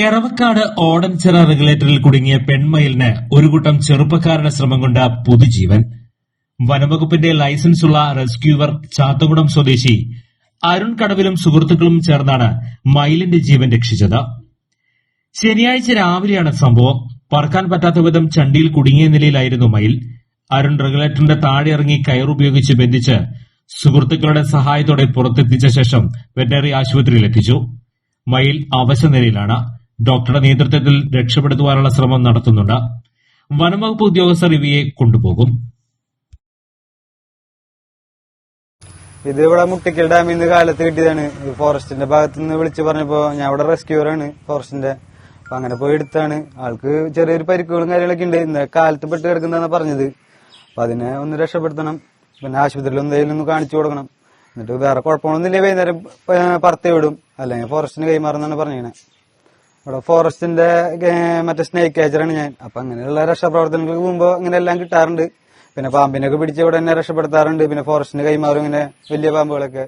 എറവക്കാട് ഓടൻചിറ റെഗുലേറ്ററിൽ കുടുങ്ങിയ പെൺമയിലിന് ഒരു കൂട്ടം ചെറുപ്പക്കാരുടെ ശ്രമം കൊണ്ട് പുതുജീവൻ. വനംവകുപ്പിന്റെ ലൈസൻസുള്ള റെസ്ക്യൂവർ ചാത്തകുടം സ്വദേശി അരുൺ കടവിലും സുഹൃത്തുക്കളും ചേർന്നാണ് മയിലിന്റെ ജീവൻ രക്ഷിച്ചത്. ശനിയാഴ്ച രാവിലെയാണ് സംഭവം. പറക്കാൻ പറ്റാത്ത വിധം ചണ്ടിയിൽ കുടുങ്ങിയ നിലയിലായിരുന്നു മയിൽ. അരുൺ റെഗുലേറ്ററിന്റെ താഴെ ഇറങ്ങി കയറുപയോഗിച്ച് ബന്ധിച്ച് സുഹൃത്തുക്കളുടെ സഹായത്തോടെ പുറത്തെത്തിച്ച ശേഷം വെറ്ററിനറി ആശുപത്രിയിൽ എത്തിച്ചു. മയിൽ അവശനിലയിലാണ്. ഡോക്ടറുടെ നേതൃത്വത്തിൽ രക്ഷപ്പെടുത്തുവാനുള്ള ശ്രമം നടത്തുന്നുണ്ട്. വനംവകുപ്പ് ഉദ്യോഗസ്ഥർ ഇവയെ കൊണ്ടുപോകും. ഇത് ഇവിടെ മുട്ടിക്കൽ ഡാമിൽ നിന്ന് കാലത്ത് കിട്ടിയതാണ്. ഫോറസ്റ്റിന്റെ ഭാഗത്ത് നിന്ന് വിളിച്ചു പറഞ്ഞപ്പോ ഞാൻ ഇവിടെ റെസ്ക്യൂറാണ് ഫോറസ്റ്റിന്റെ. അപ്പൊ അങ്ങനെ പോയി എടുത്താണ്. ആൾക്ക് ചെറിയൊരു പരിക്കുകളും കാര്യങ്ങളൊക്കെ ഉണ്ട്. ഇന്നലെ കാലത്ത് പെട്ട് കിടക്കുന്നതാണ് പറഞ്ഞത്. അപ്പൊ അതിനെ ഒന്ന് രക്ഷപ്പെടുത്തണം. പിന്നെ ആശുപത്രിയിൽ എന്തെങ്കിലും ഒന്ന് കാണിച്ചു കൊടുക്കണം. എന്നിട്ട് വേറെ കുഴപ്പമൊന്നുമില്ല വൈകുന്നേരം പറത്തി വിടും. അല്ലെങ്കിൽ ഫോറസ്റ്റിന് കൈമാറുന്നാണ് പറഞ്ഞത് ഇവിടെ ഫോറസ്റ്റിന്റെ മറ്റേ സ്നേക്ക് കേച്ചറാണ് ഞാൻ. അപ്പൊ അങ്ങനെയുള്ള രക്ഷാപ്രവർത്തനങ്ങൾക്ക് പോകുമ്പോ ഇങ്ങനെ എല്ലാം കിട്ടാറുണ്ട്. പിന്നെ പാമ്പിനൊക്കെ പിടിച്ച് ഇവിടെ തന്നെ രക്ഷപ്പെടുത്താറുണ്ട്. പിന്നെ ഫോറസ്റ്റിന് കൈമാറും ഇങ്ങനെ വലിയ പാമ്പുകളൊക്കെ.